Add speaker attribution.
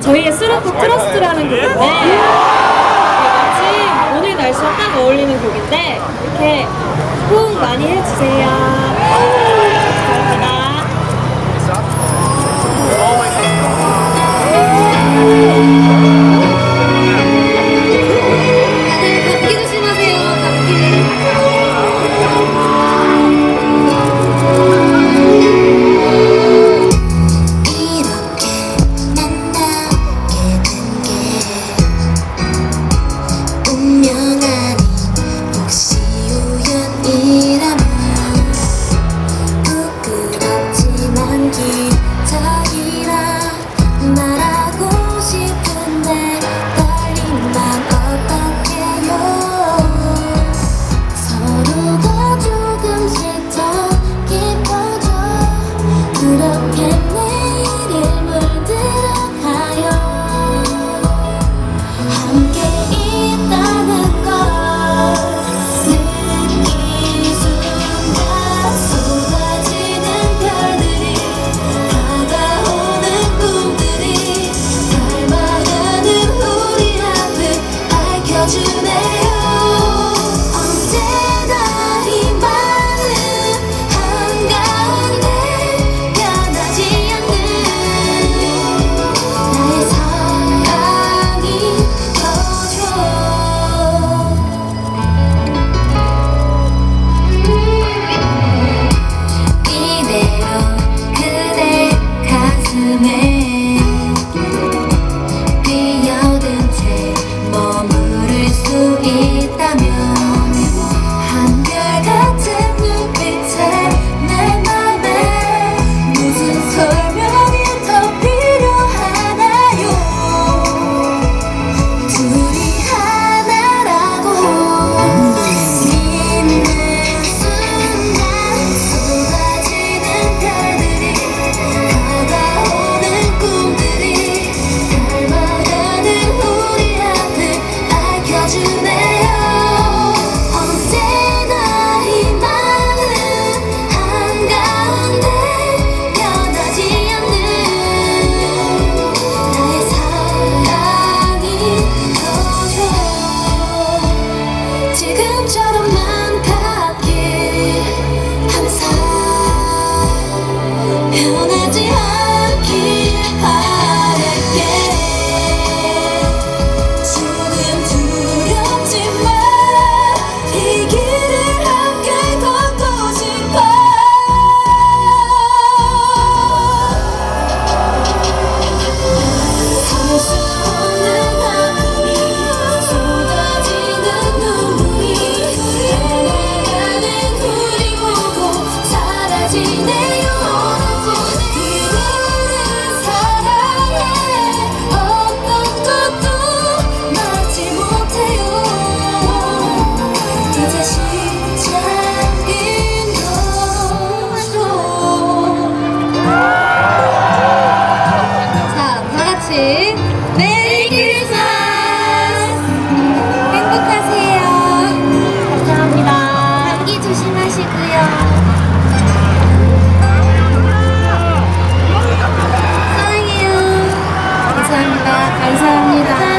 Speaker 1: 저희의 쓰라코 트러스트라는 네. 곡인데 마침 오늘 날씨와 딱 어울리는 곡인데 이렇게 호응 많이 해주세요.
Speaker 2: see how 감사합니다.